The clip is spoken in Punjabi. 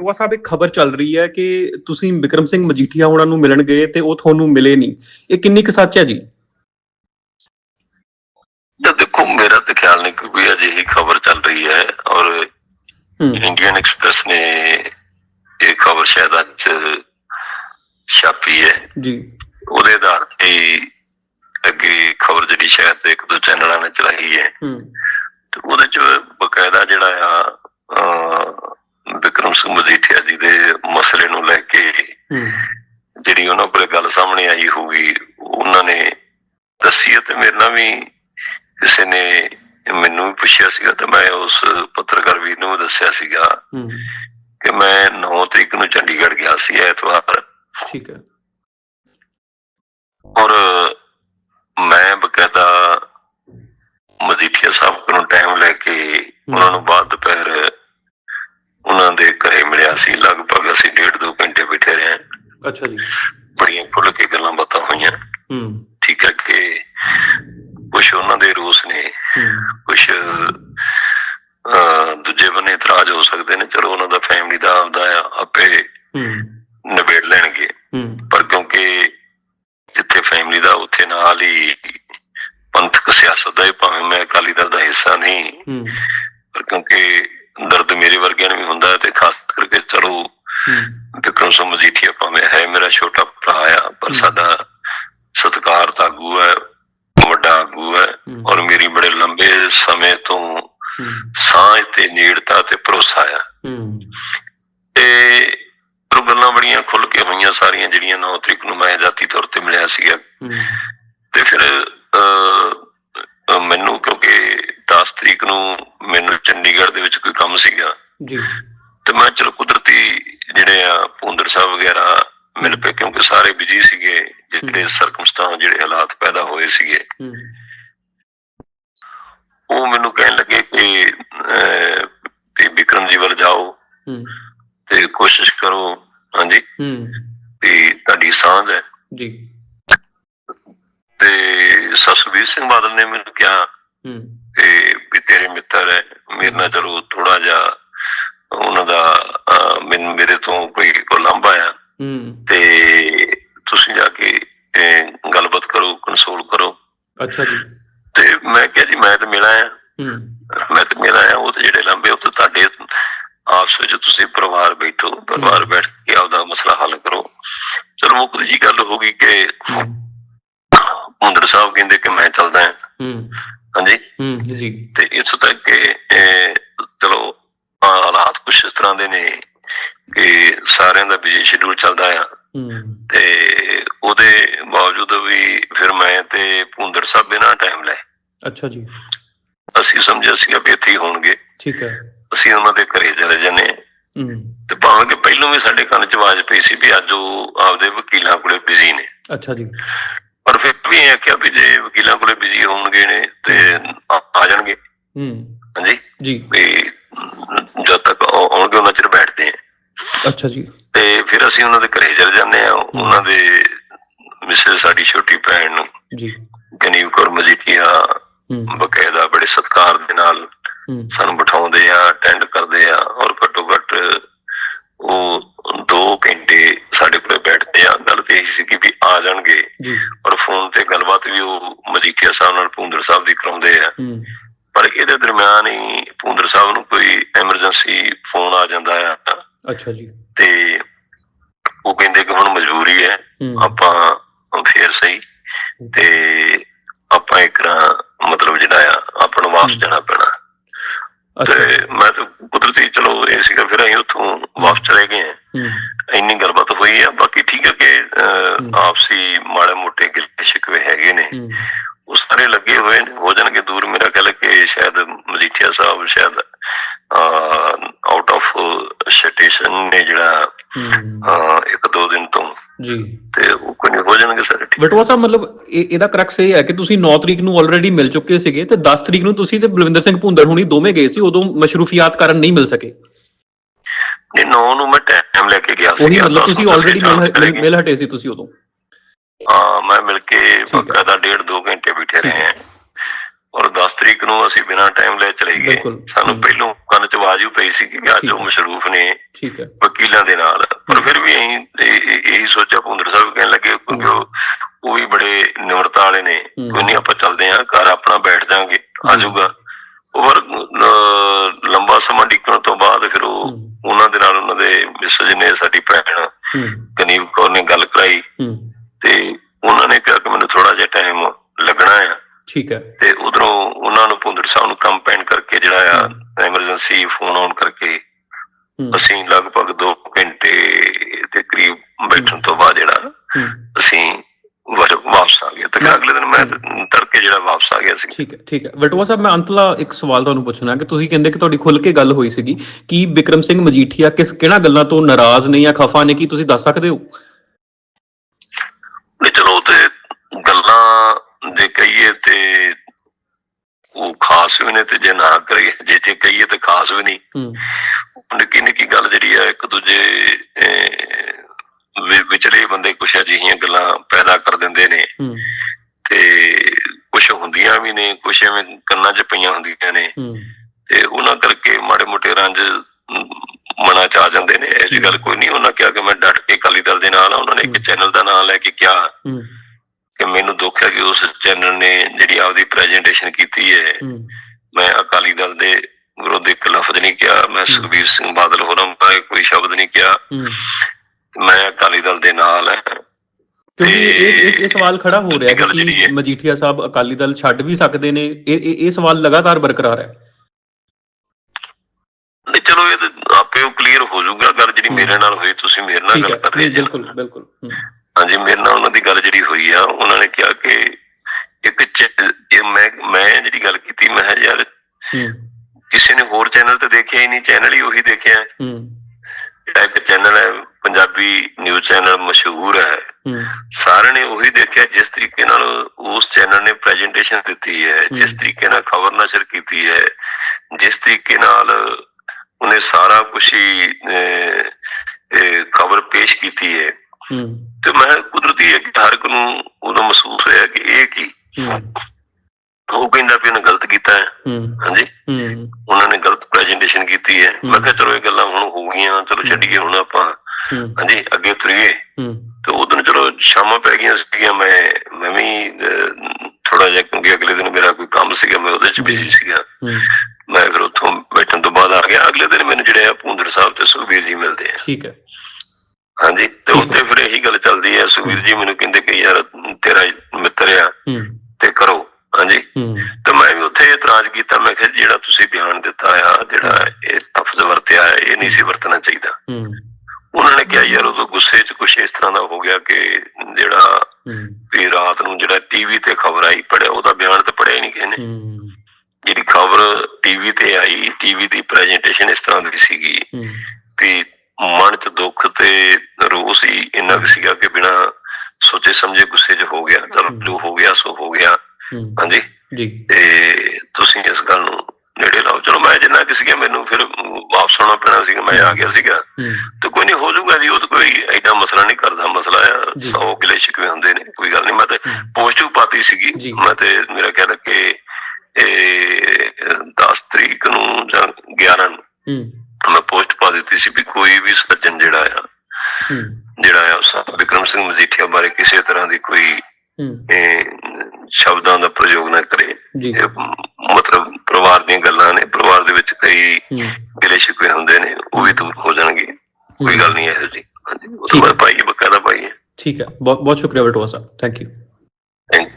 ਬਟੂਆ ਸਾਹਿਬ ਇੱਕ ਖਬਰ ਚੱਲ ਰਹੀ ਹੈ ਕਿ ਤੁਸੀਂ ਵਿਕਰਮ ਸਿੰਘ ਮਜੀਠੀਆ ਉਹਨਾਂ ਨੂੰ ਮਿਲਣ ਗਏ ਤੇ ਉਹ ਤੁਹਾਨੂੰ ਮਿਲੇ ਨਹੀਂ। ਇਹ ਕਿੰਨੀ ਕੁ ਸੱਚ ਹੈ ਜੀ? ਤਾਂ ਦੇਖੋ ਮੇਰਾ ਤੇ ਖਿਆਲ ਨਹੀਂ ਕਿ ਕੋਈ ਅਜਿਹੀ ਖਬਰ ਚੱਲ ਰਹੀ ਹੈ ਔਰ ਇੰਡੀਅਨ ਐਕਸਪ੍ਰੈਸ ਨੇ ਇਹ ਖਬਰ ਸ਼ਾਇਦ ਅੱਜ ਛਾਪੀ ਹੈ। ਜੀ। ਉਹਦੇ ਆਧਾਰ ਤੇ ਅੱਗੇ ਖਬਰ ਜਿਹੜੀ ਸ਼ਾਇਦ ਇੱਕ ਦੋ ਚੈਨਲਾਂ ਨੇ ਚਲਾਈ ਹੈ। ਹੂੰ। ਤੇ ਉਹਦੇ ਚ ਬਕਾਇਦਾ ਜਿਹੜਾ ਆ ਸਿੰਘ ਮਜੀਠੀਆ ਜੀ ਦੇ ਮਸਲੇ ਨੂੰ ਲੈ ਕੇ ਜਿਹੜੀ ਉਹਨਾਂ ਕੋਲੇ ਗੱਲ ਸਾਹਮਣੇ ਆਈ ਹੋਊਗੀ ਉਹਨਾਂ ਨੇ ਦੱਸੀ ਤੇ ਮੇਰੇ ਨਾਲ ਵੀ ਕਿਸੇ ਨੇ ਮੈਨੂੰ ਵੀ ਪੁੱਛਿਆ ਸੀਗਾ ਤੇ ਮੈਂ ਉਸ ਪੱਤਰਕਾਰ ਵੀਰ ਨੂੰ ਦੱਸਿਆ ਸੀਗਾ ਕਿ ਮੈਂ 9 ਤਰੀਕ ਨੂੰ ਚੰਡੀਗੜ੍ਹ ਗਿਆ ਸੀ ਐਤਵਾਰ। ਠੀਕ ਹੈ। ਔਰ ਮੈਂ ਬਕਾਇਦਾ ਮਜੀਠੀਆ ਸਾਹਿਬ ਕੋਲੋਂ ਟਾਈਮ ਲੈ ਕੇ ਉਹਨਾਂ ਨੂੰ ਬਾਅਦ ਦੁਪਹਿਰ ਉਹਨਾਂ ਦੇ ਘਰੇ ਮਿਲਿਆ ਸੀ ਲਗਭਗ ਅਸੀਂ ਡੇਢ ਦੋ ਘੰਟੇ ਬੈਠੇ ਰਹੇ ਅੱਛਾ ਜੀ। ਬੜੀਆਂ ਖੁੱਲ੍ਹ ਕੇ ਗੱਲਾਂ ਬਾਤਾਂ ਹੋਈਆਂ। ਹੂੰ। ਠੀਕ ਹੈ ਕਿ ਕੁਝ ਉਹਨਾਂ ਦੇ ਰੋਸ ਨੇ ਕੁਝ ਦੂਜੇ ਬੰਨੇ ਇਤਰਾਜ਼ ਹੋ ਸਕਦੇ ਨੇ। ਚਲੋ ਉਹਨਾਂ ਦਾ ਫੈਮਿਲੀ ਦਾ ਆਪਦਾ ਆ ਆਪੇ ਹੂੰ। ਨਿਬੇੜ ਲੈਣਗੇ। ਹੂੰ। ਪਰ ਕਿਉਂਕਿ ਜਿੱਥੇ ਫੈਮਿਲੀ ਦਾ ਉੱਥੇ ਨਾਲ ਹੀ ਪੰਥਕ ਸਿਆਸਤ ਦਾ ਹੀ ਭਾਵੇਂ ਮੈਂ ਅਕਾਲੀ ਦਲ ਦਾ ਹਿੱਸਾ ਨਹੀਂ। ਹੂੰ। ਪਰ ਕਿਉਂਕਿ ਦਰਦ ਮੇਰੇ ਵਰਗਿਆਂ ਨੂੰ ਵੀ ਹੁੰਦਾ ਤੇ ਖਾਸ ਕਰਕੇ ਚਲੋ ਹੂੰ। ਵਿਕਰਮ ਸਿੰਘ ਮਜੀਠੀਆ ਛੋਟਾ ਭਰਾ ਆ ਪਰ। ਸਾਡਾ ਸਤਿਕਾਰਤ ਆਗੂ ਹੈ ਵੱਡਾ ਆਗੂ ਹੈ। ਔਰ ਮੇਰੀ ਬੜੇ ਲੰਬੇ ਸਮੇਂ ਤੋਂ ਸਾਂਝ ਤੇ ਨੇੜਤਾ ਤੇ ਭਰੋਸਾ ਆ। ਤੇ ਉਹ ਗੱਲਾਂ ਬੜੀਆਂ ਖੁੱਲ ਕੇ ਹੋਈਆਂ ਸਾਰੀਆਂ ਜਿਹੜੀਆਂ 9 ਤਰੀਕ ਨੂੰ ਮੈਂ ਜਾਤੀ ਤੌਰ ਤੇ ਮਿਲਿਆ ਸੀਗਾ। ਤੇ ਫਿਰ ਮੈਨੂੰ ਕਿਉਂਕਿ 10 ਤਰੀਕ ਨੂੰ ਮੈਨੂੰ ਚੰਡੀਗੜ੍ਹ ਦੇ ਵਿੱਚ ਕੋਈ ਕੰਮ ਸੀਗਾ। ਜੀ। ਤੇ ਮੈਂ ਚਲੋ ਕੁਦਰਤੀ ਜਿਹੜੇ ਆ ਭੁੰਦਰ ਸਾਹਿਬ ਵਗੈਰਾ ਮਿਲ ਪਏ ਕਿਉਂਕਿ ਸਾਰੇ ਬਿਜ਼ੀ ਸੀਗੇ ਜਿਹੜੇ ਹਮ। ਸਰਕਮਸਟੈਂਸ ਜਿਹੜੇ ਹਾਲਾਤ ਪੈਦਾ ਹੋਏ ਸੀਗੇ। ਉਹ ਮੈਨੂੰ ਕਹਿਣ ਲੱਗੇ ਕਿ ਵੀ ਵਿਕਰਮ ਜੀ ਵੱਲ ਜਾਓ ਤੇ ਕੋਸ਼ਿਸ਼ ਕਰੋ ਹਾਂਜੀ। ਵੀ ਤੁਹਾਡੀ ਸਾਂਝ ਹੈ। ਜੀ। ਤੇ ਸਸਵੀਰ ਸਿੰਘ ਬਾਦਲ ਨੇ ਮੈਨੂੰ ਕਿਹਾ ਕਿ ਵੀ ਤੇਰੇ ਮਿੱਤਰ ਹੈ ਮੇਰੇ ਨਾਲ ਚਲੋ ਥੋੜਾ ਜਿਹਾ ਉਹਨਾਂ ਦਾ ਮੈਨੂੰ ਮੇਰੇ ਤੋਂ ਕੋਈ ਉਲੰਭਾ ਆ। ਹੂੰ। ਤੇ ਤੁਸੀਂ ਜਾ ਕੇ ਗੱਲਬਾਤ ਕਰੋ ਕੰਸੋਲ ਕਰੋ। ਅੱਛਾ ਜੀ। ਤੇ ਮੈਂ ਕਿਹਾ ਜੀ ਮੈਂ ਤਾਂ ਮਿਲਾ ਆ ਹੂੰ। ਮੈਂ ਤਾਂ ਮਿਲਾ ਆ ਉਹ ਤੇ ਜਿਹੜੇ ਲੰਬੇ ਉਹ ਤਾਂ ਤੁਹਾਡੇ ਆਪਸ ਵਿੱਚ ਤੁਸੀਂ ਪਰਿਵਾਰ ਬੈਠੋ ਪਰਿਵਾਰ ਬੈਠ ਕੇ ਆਪਦਾ ਮਸਲਾ ਹੱਲ ਕਰੋ। ਚਲੋ ਮੁੱਕਦੀ ਜੀ ਗੱਲ ਹੋ ਗਈ ਕਿ ਹੂੰ। ਹੁੰਦਰ ਸਾਹਿਬ ਕਹਿੰਦੇ ਕਿ ਮੈਂ ਚੱਲਦਾ ਹਾਂ। ਹੂੰ। ਹਾਂਜੀ? ਹੂੰ ਜੀ। ਤੇ ਇਸ ਤੱਕ ਕਿ ਚਲੋ ਹਾਲਾਤ ਕੁਛ ਇਸ ਤਰ੍ਹਾਂ ਦੇ ਨੇ। ਕਿ ਸਾਰਿਆਂ ਦਾ ਬਿਜ਼ੀ ਸ਼ਡਿਊਲ ਚੱਲਦਾ ਆ। ਤੇ ਉਹਦੇ ਬਾਵਜੂਦ ਵੀ ਫਿਰ ਮੈਂ ਤੇ ਭੁੰਦਰ ਸਾਹਿਬ ਇਹਨਾਂ ਟਾਈਮ ਲੈ ਅੱਛਾ ਜੀ। ਅਸੀਂ ਸਮਝਿਆ ਸੀਗਾ ਵੀ ਇੱਥੇ ਹੀ ਹੋਣਗੇ। ਠੀਕ ਹੈ। ਅਸੀਂ ਉਹਨਾਂ ਦੇ ਘਰੇ ਚਲੇ ਜੰਨੇ ਤੇ ਭਾਵੇਂ ਕਿ ਪਹਿਲੋਂ ਵੀ ਸਾਡੇ ਕੰਨ 'ਚ ਆਵਾਜ਼ ਪਈ ਸੀ ਵੀ ਅੱਜ ਉਹ ਆਪਦੇ ਵਕੀਲਾਂ ਕੋਲੇ ਬਿਜ਼ੀ ਨੇ। ਅੱਛਾ ਜੀ। ਪਰ ਫਿਰ ਵੀ ਇਹ ਆਖਿਆ ਵੀ ਜੇ ਵਕੀਲਾਂ ਕੋਲੇ ਬਿਜ਼ੀ ਹੋਣਗੇ ਨੇ ਤੇ ਆ ਜਾਣਗੇ। ਹੂੰ। ਹਾਂਜੀ? ਜੀ। ਵੀ ਜਦ ਤੱਕ ਆਉ- ਆਉਣਗੇ ਉਹਨਾਂ ਚਿਰ ਬੈਠਦੇ ਆ ਅੱਛਾ ਜੀ। ਤੇ ਫਿਰ ਅਸੀਂ ਉਹਨਾਂ ਦੇ ਘਰੇ ਚਲੇ ਜਾਂਦੇ ਆ ਉਹਨਾਂ ਦੇ ਮਿਸਿਸ ਸਾਡੀ ਛੋਟੀ ਭੈਣ ਨੂੰ ਜੀ। ਗਨੀਵ ਕੌਰ ਮਜੀਠੀਆ ਬਕਾਇਦਾ ਬੜੇ ਸਤਿਕਾਰ ਦੇ ਨਾਲ ਸਾਨੂੰ ਬਿਠਾਉਂਦੇ ਆ ਅਟੈਂਡ ਕਰਦੇ ਆ ਔਰ ਘੱਟੋ ਘੱਟ ਉਹ 2 ਘੰਟੇ ਸਾਡੇ ਕੋਲ ਬੈਠਦੇ ਆ ਗੱਲ ਤੇ ਇਹ ਸੀ ਕਿ ਵੀ ਆ ਜਾਣਗੇ ਜੀ ਔਰ ਫੋਨ ਤੇ ਗੱਲਬਾਤ ਵੀ ਉਹ ਮਜੀਠੀਆ ਸਾਹਿਬ ਨਾਲ ਭੁੰਦਰ ਸਾਹਿਬ ਦੀ ਕਰਾਉਂਦੇ ਆ ਹੂੰ ਪਰ ਇਹਦੇ ਦਰਮਿਆਨ ਹੀ ਭੁੰਦਰ ਸਾਹਿਬ ਨੂੰ ਕੋਈ ਐਮਰਜੈਂਸੀ ਫੋਨ ਆ ਜਾਂਦਾ ਆ ਅੱਛਾ ਜੀ। ਤੇ ਉਹ ਕਹਿੰਦੇ ਕਿ ਹੁਣ ਮਜਬੂਰੀ ਹੈ ਆਪਾਂ ਫੇਰ ਸਹੀ। ਤੇ ਆਪਾਂ ਇੱਕ ਮਤਲਬ ਜਿਹੜਾ ਆ ਆਪਾਂ ਨੂੰ ਵਾਪਸ। ਜਾਣਾ ਪੈਣਾ। ਤੇ ਮੈਂ ਤਾਂ ਕੁਦਰਤੀ ਚਲੋ ਇਹ ਸੀਗਾ ਫਿਰ ਅਸੀਂ ਉੱਥੋਂ ਵਾਪਸ ਚਲੇ ਗਏ ਇੰਨੀ ਗੱਲਬਾਤ ਹੋਈ ਆ ਬਾਕੀ ਠੀਕ ਹੈ ਕਿ। ਆਪਸੀ ਮਾੜੇ ਮੋਟੇ ਗਿਲੇ ਸ਼ਿਕਵੇ ਹੈਗੇ ਨੇ। ਉਹ ਸਾਰੇ ਲੱਗੇ ਹੋਏ ਨੇ। ਹੋ ਜਾਣਗੇ ਦੂਰ ਮੇਰਾ ਖਿਆਲ ਹੈ ਕਿ ਸ਼ਾਇਦ ਮਜੀਠੀਆ ਸਾਹਿਬ ਸ਼ਾਇਦ ਆਊਟ ਆਫ ਸਟੇਸ਼ਨ ਨੇ ਜਿਹੜਾ ਹੂੰ ਅਹ, ਇੱਕ ਦੋ ਦਿਨ ਤੋਂ ਜੀ। ਤੇ ਉਹ ਕੋਈ ਨਹੀਂ ਹੋ ਜਾਣਗੇ ਸਾਰੇ ਠੀਕ। ਬਟਵਾ ਸਾਹਿਬ ਮਤਲਬ ਇਹ ਇਹਦਾ ਕਰਕਸ ਇਹ ਹੈ ਕਿ ਤੁਸੀਂ 9 ਤਰੀਕ ਨੂੰ ਆਲਰੇਡੀ ਮਿਲ ਚੁੱਕੇ ਸੀਗੇ ਤੇ 10 ਤਰੀਕ ਨੂੰ ਤੁਸੀਂ ਤੇ ਬਲਵਿੰਦਰ ਸਿੰਘ ਭੁੰਦੜ ਹੁਣੀ ਦੋਵੇਂ ਗਏ ਸੀ ਉਦੋਂ ਮਸ਼ਰੂਫੀਆਤ ਕਾਰਨ ਨਹੀਂ ਮਿਲ ਸਕੇ। ਨਹੀਂ ਨੌ ਨੂੰ ਮੈਂ ਟਾਈਮ ਲੈ ਕੇ ਗਿਆ ਉਹੀ ਸੀਗਾ, ਮਤਲਬ ਤੁਸੀਂ ਆਲਰੇਡੀ ਮਿਲ ਹਟੇ ਸੀ ਤੁਸੀਂ ਉਦੋਂ। ਹਾਂ ਮੈਂ ਮਿਲ ਕੇ ਹੈ। ਬਕਾਇਦਾ ਡੇਢ ਦੋ ਘੰਟੇ ਬੈਠੇ ਰਹੇ ਹਾਂ। ਔਰ 10 ਤਰੀਕ ਨੂੰ ਅਸੀਂ ਬਿਨਾਂ ਟਾਈਮ ਲੈ ਚਲੇ ਗਏ। ਬਿਲਕੁਲ। ਸਾਨੂੰ ਹਮ। ਪਹਿਲੋਂ ਕੰਨ ਚ ਆਵਾਜ਼ ਹੀ ਪਈ ਸੀ ਕਿ ਅੱਜ ਉਹ। ਮਸ਼ਰੂਫ ਨੇ ਠੀਕ ਹੈ। ਵਕੀਲਾਂ ਦੇ ਨਾਲ। ਪਰ ਫਿਰ ਵੀ ਇਹ- ਸੋਚਿਆ ਭੁੰਦਰ ਸਾਹਿਬ ਕਹਿਣ ਲੱਗੇ ਕਿਉਂਕਿ ਉਹ ਵੀ ਬੜੇ ਨਿਮਰਤਾ ਵਾਲੇ ਨੇ। ਕੋਈ ਨਹੀਂ ਆਪਾਂ ਚੱਲਦੇ ਆਂ ਘਰ ਆਪਣਾ ਬੈਠ ਜਾਾਂਗੇ ਆ ਹਮ। ਜਾਊਗਾ। ਔਰ ਅਹ, ਲੰਬਾ ਸਮਾਂ ਡਿੱਕਣ ਤੋਂ ਬਾਅਦ ਫਿਰ ਉਹ। ਉਹਨਾਂ ਦੇ ਨਾਲ ਉਹਨਾਂ ਦੇ ਮਿਸਜ ਨੇ ਸਾਡੀ ਭੈਣ ਹੂੰ। ਗਨੀਬ ਕੌਰ ਨੇ ਗੱਲ ਕਰਾਈ। ਤੇ ਉਹਨਾਂ ਨੇ ਕਿਹਾ ਕਿ ਮੈਨੂੰ ਥੋੜਾ ਜਿਹਾ ਟਾਈਮ ਲੱਗਣਾ ਆ। ਠੀਕ ਹੈ। ਤੇ ਉਧਰੋਂ ਉਹਨਾਂ ਨੂੰ ਭੁੰਦਰ ਸਾਹਿਬ ਨੂੰ ਕੰਪੇਨ ਕਰਕੇ ਜਿਹੜਾ ਆ ਐਮਰਜੈਂਸੀ ਫੋਨ ਆਨ ਕਰਕੇ ਅਸੀਂ ਲਗਭਗ 2 ਘੰਟੇ ਦੇ ਕਰੀਬ ਬੈਠਣ ਤੋਂ ਬਾਅਦ ਜਿਹੜਾ ਅਸੀਂ ਵਾਪਸ ਆ ਗਏ ਤੇ ਅਗਲੇ ਦਿਨ ਮੈਂ ਤੜਕੇ ਜਿਹੜਾ ਵਾਪਸ ਆ ਗਿਆ ਸੀ। ਠੀਕ ਹੈ ਠੀਕ ਹੈ। ਵਟਵਾ ਸਾਹਿਬ ਮੈਂ ਅੰਤਲਾ ਇੱਕ ਸਵਾਲ ਤੁਹਾਨੂੰ ਪੁੱਛਣਾ ਕਿ ਤੁਸੀਂ ਕਹਿੰਦੇ ਕਿ ਤੁਹਾਡੀ ਖੁੱਲ ਕੇ ਗੱਲ ਹੋਈ ਸੀਗੀ ਕੀ ਵਿਕਰਮ ਸਿੰਘ ਮਜੀਠੀਆ ਕਿਸ ਕਿਹੜਾ ਗੱਲਾਂ ਤੋਂ ਨਾਰਾਜ਼ ਨੇ ਜਾਂ ਖਫਾ ਨੇ ਕੀ ਤੁਸੀਂ ਦੱਸ ਸਕਦੇ ਹੋ? ਨਹੀਂ ਚਲੋ ਤੇ ਗੱਲਾਂ ਜੇ ਕਹੀਏ ਤੇ ਉਹ ਖਾਸ ਵੀ ਨੇ ਤੇ ਜੇ ਨਾ ਕਰੀਏ ਜੇ ਜੇ ਕਹੀਏ ਤੇ ਖਾਸ ਵੀ ਨਹੀਂ। ਨਿੱਕੀ ਨਿੱਕੀ ਗੱਲ ਜਿਹੜੀ ਆ ਇੱਕ ਦੂਜੇ ਵਿਚਲੇ ਬੰਦੇ ਕੁਛ ਅਜਿਹੀਆਂ ਗੱਲਾਂ ਪੈਦਾ ਕਰ ਦਿੰਦੇ ਨੇ। ਤੇ ਕੁਛ ਹੁੰਦੀਆਂ ਵੀ ਨੇ ਕੁਛ ਐਵੇਂ ਕੰਨਾਂ 'ਚ ਪਈਆਂ ਹੁੰਦੀਆਂ ਨੇ। ਤੇ ਉਹਨਾਂ ਕਰਕੇ ਮਾੜੇ ਮੋਟੇ ਰੰਜ ਮਨਾਂ 'ਚ ਆ ਜਾਂਦੇ ਨੇ। ਐਸੀ ਗੱਲ ਕੋਈ ਨਹੀਂ ਉਹਨਾਂ ਕਿਹਾ ਕਿ ਮੈਂ ਡਟ ਕੇ ਅਕਾਲੀ ਦਲ ਦੇ ਨਾਲ ਆ ਉਹਨਾਂ ਨੇ ਇੱਕ। ਚੈਨਲ ਦਾ ਨਾਮ ਲੈ ਕੇ ਕਿਹਾ। ਕਿ ਮੈਨੂੰ ਦੁੱਖ ਹੈ ਕਿ ਉਸ ਚੈਨਲ ਨੇ ਜਿਹੜੀ ਆਪਦੀ ਪ੍ਰੈਜੈਂਟੇਸ਼ਨ ਕੀਤੀ ਹੈ ਹੂੰ। ਮੈਂ ਅਕਾਲੀ ਦਲ ਦੇ ਵਿਰੁੱਧ ਇੱਕ ਲਫ਼ਜ਼ ਨਹੀਂ ਕਿਹਾ ਮੈਂ ਸੁਖਬੀਰ ਸਿੰਘ ਬਾਦਲ ਹੋਰਾਂ ਬਾਰੇ ਕੋਈ ਸ਼ਬਦ ਨਹੀਂ ਕਿਹਾ। ਹੂੰ। ਮੈਂ ਅਕਾਲੀ ਦਲ ਦੇ ਨਾਲ ਹਾਂ। ਕਿਉਂਕਿ ਇਹ ਇਹ ਸਵਾਲ ਖੜਾ ਹੋ ਰਿਹਾ ਕਿ ਹੈ- ਮਜੀਠੀਆ ਸਾਹਿਬ ਅਕਾਲੀ ਦਲ ਛੱਡ ਵੀ ਸਕਦੇ ਨੇ ਇਹ ਇਹ ਸਵਾਲ ਲਗਾਤਾਰ ਬਰਕਰਾਰ ਹੈ। ਨਹੀਂ ਚਲੋ ਇਹ ਆਪੇ ਉਹ ਕਲੀਅਰ ਹੋ ਜਾਊਗਾ ਗੱਲ ਜਿਹੜੀ। ਮੇਰੇ ਨਾਲ ਹੋਈ ਤੁਸੀਂ ਮੇਰੇ ਨਾਲ ਗੱਲ ਹੈ। ਕਰ ਰਹੇ ਜੀ ਬਿਲਕੁਲ ਬਿਲਕੁਲ। ਹੂੰ, ਹਾਂਜੀ ਮੇਰੇ ਨਾਲ ਉਹਨਾਂ ਦੀ ਗੱਲ ਜਿਹੜੀ ਹੋਈ ਆ ਉਹਨਾਂ ਨੇ ਕਿਹਾ ਕਿ ਇੱਕ ਇਹ ਮੈਂ ਮੈਂ ਜਿਹੜੀ ਗੱਲ ਕੀਤੀ ਮੈਂ ਕਿਹਾ ਯਾਰ ਕਿਸੇ ਨੇ ਹੋਰ ਚੈਨਲ ਤੇ ਦੇਖਿਆ ਹੀ ਨਹੀਂ ਚੈਨਲ ਹੀ ਉਹੀ ਦੇਖਿਆ। ਜਿਹੜਾ ਇੱਕ ਚੈਨਲ ਹੈ ਪੰਜਾਬੀ ਨਿਊਜ਼ ਚੈਨਲ ਮਸ਼ਹੂਰ ਹੈ ਸਾਰਿਆਂ ਨੇ ਉਹੀ ਦੇਖਿਆ ਜਿਸ ਤਰੀਕੇ ਨਾਲ ਉਸ ਚੈਨਲ ਨੇ ਪ੍ਰੈਜੈਂਟੇਸ਼ਨ ਦਿੱਤੀ ਹੈ ਜਿਸ। ਤਰੀਕੇ ਨਾਲ ਖਬਰ ਨਸ਼ਰ ਕੀਤੀ ਹੈ ਜਿਸ ਤਰੀਕੇ ਨਾਲ ਉਹਨੇ ਸਾਰਾ ਕੁਝ ਹੀ ਖਬਰ ਪੇਸ਼ ਕੀਤੀ ਹੂੰ। ਤੇ ਮੈਂ ਕੁਦਰਤੀ ਇੱਕ ਨੂੰ ਉਦੋਂ ਮਹਿਸੂਸ ਹੋਇਆ ਕਿ ਇਹ ਕੀ? ਉਹ ਕਹਿੰਦਾ ਵੀ ਉਹਨੇ ਗਲਤ ਕੀਤਾ ਹੈ। ਹਾਂਜੀ? ਉਹਨਾਂ ਨੇ ਗਲਤ ਪ੍ਰੈਜੈਂਟੇਸ਼ਨ ਕੀਤੀ ਹੈ। ਮੈਂ। ਕਿਹਾ ਚਲੋ ਇਹ ਗੱਲਾਂ ਹੁਣ ਹੋ ਗਈਆਂ ਚਲੋ ਛੱਡੀਏ ਹੁਣ ਆਪਾਂ। ਹਾਂਜੀ ਅੱਗੇ ਤੁਰੀਏ ਤੇ ਉਦੋਂ ਚਲੋ ਸ਼ਾਮਾਂ ਪੈ ਗਈਆਂ ਸੀਗੀਆਂ ਮੈਂ ਮੈਂ ਵੀ ਥੋੜਾ ਜਿਹਾ ਕਿਉਂਕਿ ਅਗਲੇ ਦਿਨ ਮੇਰਾ ਕੋਈ ਕੰਮ ਸੀਗਾ ਮੈਂ ਉਹਦੇ ਚ। ਬਿਜ਼ੀ ਸੀਗਾ। ਮੈਂ ਫਿਰ ਉੱਥੋਂ ਬੈਠਣ ਤੋਂ ਬਾਅਦ ਆ ਗਿਆ। ਅਗਲੇ ਦਿਨ ਮੈਨੂੰ ਜਿਹੜੇ ਆ ਭੂੰਦਰ ਸਾਹਿਬ ਤੇ ਸੁਖਬੀਰ ਜੀ ਮਿਲਦੇ ਆ। ਠੀਕ ਹੈ। ਹਾਂਜੀ ਤੇ ਉੱਥੇ ਫਿਰ ਇਹੀ ਗੱਲ ਚੱਲਦੀ ਹੈ ਸੁਖਬੀਰ ਜੀ ਮੈਨੂੰ ਕਹਿੰਦੇ ਕਿ ਯਾਰ ਤੇਰਾ ਮਿੱਤਰ ਆ ਤੇ ਕਰੋ ਹਾਂਜੀ। ਤੇ ਮੈਂ ਵੀ ਉੱਥੇ ਇਤਰਾਜ਼ ਕੀਤਾ ਮੈਂ ਕਿਹਾ ਜਿਹੜਾ ਤੁਸੀਂ ਬਿਆਨ ਦਿੱਤਾ ਆ ਜਿਹੜਾ ਇਹ ਲਫ਼ਜ਼ ਵਰਤਿਆ ਇਹ ਨਹੀਂ ਸੀ ਵਰਤਣਾ ਚਾਹੀਦਾ। ਉਹਨਾਂ ਨੇ ਕਿਹਾ ਯਾਰ ਉਦੋਂ ਗੁੱਸੇ 'ਚ ਕੁਛ ਇਸ ਤਰ੍ਹਾਂ ਦਾ ਹੋ ਗਿਆ ਕਿ ਜਿਹੜਾ ਵੀ ਰਾਤ ਨੂੰ ਜਿਹੜਾ ਟੀਵੀ ਤੇ ਖਬਰ ਆਈ ਪੜਿਆ ਉਹਦਾ ਬਿਆਨ ਤਾਂ ਪੜਿਆ ਹੀ ਨਹੀਂ ਕਿਸੇ ਨੇ। ਜਿਹੜੀ ਖਬਰ ਟੀਵੀ ਤੇ ਆਈ ਟੀਵੀ ਦੀ ਪ੍ਰੈਜੈਂਟੇਸ਼ਨ ਇਸ ਤਰ੍ਹਾਂ ਦੀ ਸੀਗੀ ਵੀ ਮਨ 'ਚ ਦੁੱਖ ਤੇ ਰੋਸ ਹੀ ਇੰਨਾ ਕੁ ਸੀਗਾ ਕਿ ਬਿਨਾ ਸੋਚੇ ਸਮਝੇ ਗੁੱਸੇ 'ਚ ਹੋ ਗਿਆ ਚਲੋ ਜੋ ਹੋ ਗਿਆ ਸੋ ਹੋ ਗਿਆ। ਹਾਂਜੀ। ਜੀ। ਤੇ ਤੁਸੀਂ ਇਸ ਗੱਲ ਨੂੰ ਨੇੜੇ ਲਾਓ। ਚਲੋ ਮੈਂ ਜਿੰਨਾ ਕਿ ਸੀਗਾ ਮੈਨੂੰ ਫਿਰ ਵਾਪਸ ਆਉਣਾ ਪੈਣਾ ਸੀਗਾ ਮੈਂ ਆ ਗਿਆ ਸੀਗਾ। ਤੇ ਕੋਈ ਨਹੀਂ ਹੋ ਜਾਊਗਾ ਜੀ ਉਹ ਤਾਂ ਕੋਈ ਐਡਾ ਮਸਲਾ ਨਹੀਂ ਕਰਦਾ ਮਸਲਾ ਆ। 100 ਕਿਲੇ ਸ਼ਿਕਵੇ ਹੁੰਦੇ ਨੇ ਕੋਈ ਗੱਲ ਨਹੀਂ ਮੈਂ ਤੇ। ਪੋਸਟਿਵ ਪਾਤੀ ਸੀਗੀ। ਮੈਂ ਤੇ ਮੇਰਾ ਖਿਆਲ ਹੈ ਕਿ ਇਹ 10 ਤਰੀਕ ਨੂੰ ਜਾਂ 11 ਨੂੰ ਹੂੰ ਮੈਂ ਪੋਸਟ ਪਾ ਦਿੱਤੀ ਸੀ ਵੀ ਕੋਈ ਵੀ ਸੱਜਣ ਜਿਹੜਾ ਆ ਜਿਹੜਾ ਆ ਵਿਕਰਮ ਸਿੰਘ ਮਜੀਠੀਆ ਬਾਰੇ ਕਿਸੇ ਤਰ੍ਹਾਂ ਦੀ ਕੋਈ ਸ਼ਬਦਾਂ ਦਾ ਪ੍ਰਯੋਗ ਨਾ ਕਰੇ। ਮਤਲਬ ਪਰਿਵਾਰ ਦੀਆਂ ਗੱਲਾਂ ਨੇ ਪਰਿਵਾਰ ਦੇ ਵਿੱਚ ਕਈ ਗਿਲੇ ਸ਼ਿਕਵੇ ਹੁੰਦੇ ਨੇ ਉਹ ਵੀ ਦੂਰ ਹੋ ਜਾਣਗੇ। ਕੋਈ ਗੱਲ ਨਹੀਂ ਇਹੋ ਜੀ ਹਾਂਜੀ ਉਹ ਤਾਂ। ਮੈਂ ਪਾਈ ਬਕਾਇਦਾ ਪਾਈ ਹੈ। ਠੀਕ ਹੈ। ਬਹੁਤ ਬਹੁਤ ਸ਼ੁਕਰੀਆ ਬਟਵਾ ਸਾਹਿਬ। Thank you thank